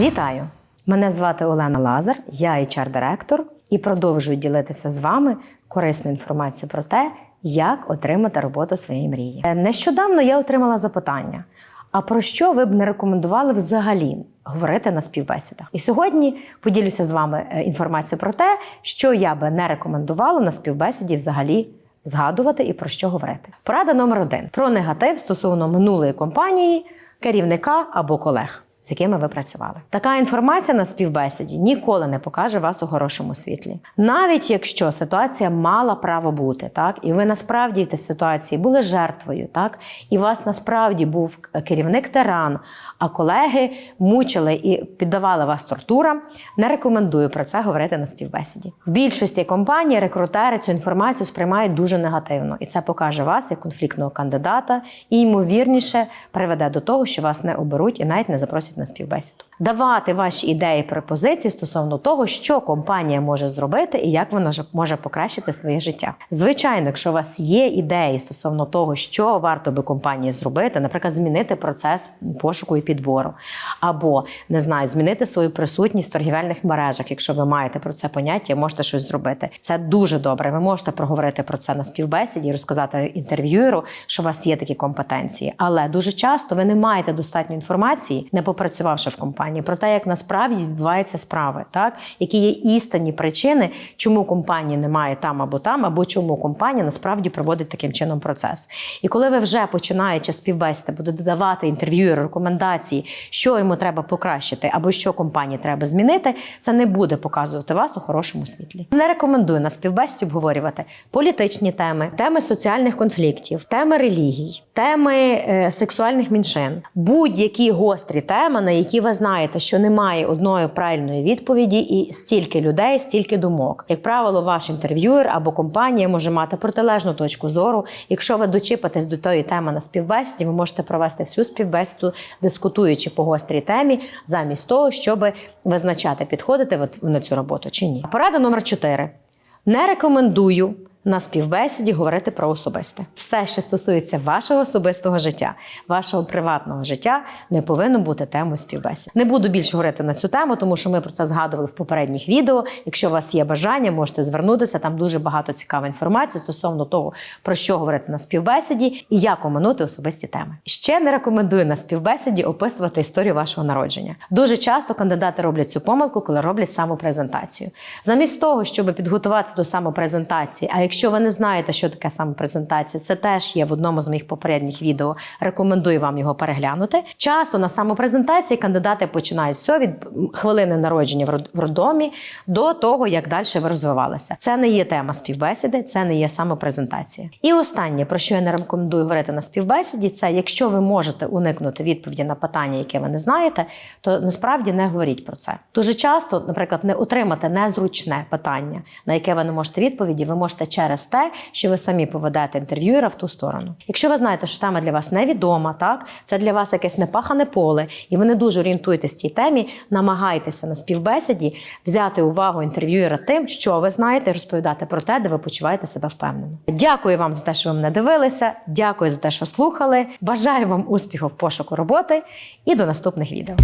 Вітаю! Мене звати Олена Лазар, я HR-директор і продовжую ділитися з вами корисною інформацією про те, як отримати роботу своєї мрії. Е, Нещодавно я отримала запитання: а про що ви б не рекомендували взагалі говорити на співбесідах? І сьогодні поділюся з вами е, інформацією про те, що я би не рекомендувала на співбесіді взагалі. Згадувати і про що говорити. Порада номер один про негатив стосовно минулої компанії, керівника або колег, з якими ви працювали. Така інформація на співбесіді ніколи не покаже вас у хорошому світлі. Навіть якщо ситуація мала право бути, так і ви насправді в тій ситуації були жертвою, так і вас насправді був керівник тиран, а колеги мучили і піддавали вас тортурам. Не рекомендую про це говорити на співбесіді. В більшості компаній рекрутери цю інформацію сприймають дуже негативно, і це покаже вас як конфліктного кандидата, і ймовірніше приведе до того, що вас не оберуть і навіть не запросять на співбесіду. Давати ваші ідеї пропозиції стосовно того, що компанія може зробити і як вона може покращити своє життя. Звичайно, якщо у вас є ідеї стосовно того, що варто би компанії зробити, наприклад, змінити процес пошуку і підбору, або не знаю, змінити свою присутність в торгівельних мережах. Якщо ви маєте про це поняття, можете щось зробити. Це дуже добре. Ви можете проговорити про це на співбесіді, розказати інтерв'юеру, що у вас є такі компетенції. Але дуже часто ви не маєте достатньо інформації, не попрацювавши в компанії, про те, як насправді відбуваються справи, так які є істинні причини, чому компанії немає там або там, або чому компанія насправді проводить таким чином процес. І коли ви вже починаючи співбесіди, будете давати інтерв'юеру рекомендації, що йому треба покращити, або що компанії треба змінити, це не буде показувати вас у хорошому світлі. Не рекомендую на співбесіді обговорювати політичні теми, теми соціальних конфліктів, теми релігій, теми е, сексуальних меншин, будь-які гострі теми, на які ви знаєте, що немає одної правильної відповіді, і стільки людей, стільки думок. Як правило, ваш інтерв'юер або компанія може мати протилежну точку зору. Якщо ви дочіпитесь до тої теми на співбесіді, ви можете провести всю співбесіду, дискутуючи по гострій темі, замість того, щоб визначати, підходите ви на цю роботу чи ні. Порада номер 4. Не рекомендую на співбесіді говорити про особисте. Все, що стосується вашого особистого життя, вашого приватного життя, не повинно бути темою співбесід. Не буду більше говорити на цю тему, тому що ми про це згадували в попередніх відео. Якщо у вас є бажання, можете звернутися. Там дуже багато цікавої інформації стосовно того, про що говорити на співбесіді і як оминути особисті теми. Ще не рекомендую на співбесіді описувати історію вашого народження. Дуже часто кандидати роблять цю помилку, коли роблять самопрезентацію. Замість того, щоб підготуватися до самопрезентації, а якщо ви не знаєте, що таке самопрезентація, це теж є в одному з моїх попередніх відео. Рекомендую вам його переглянути. Часто на самопрезентації кандидати починають все від хвилини народження в роддомі до того, як далі ви розвивалися. Це не є тема співбесіди, це не є самопрезентація. І останнє, про що я не рекомендую говорити на співбесіді, це якщо ви можете уникнути відповіді на питання, яке ви не знаєте, то насправді не говоріть про це. Дуже часто, наприклад, не отримати незручне питання, на яке ви не можете відповіді, ви можете через те, що ви самі поведете інтерв'юера в ту сторону. Якщо ви знаєте, що тема для вас невідома, так це для вас якесь непахане поле, і ви не дуже орієнтуєтесь в тій темі, намагайтеся на співбесіді взяти увагу інтерв'юера тим, що ви знаєте, і розповідати про те, де ви почуваєте себе впевнено. Дякую вам за те, що ви мене дивилися. Дякую за те, що слухали. Бажаю вам успіху в пошуку роботи і до наступних відео.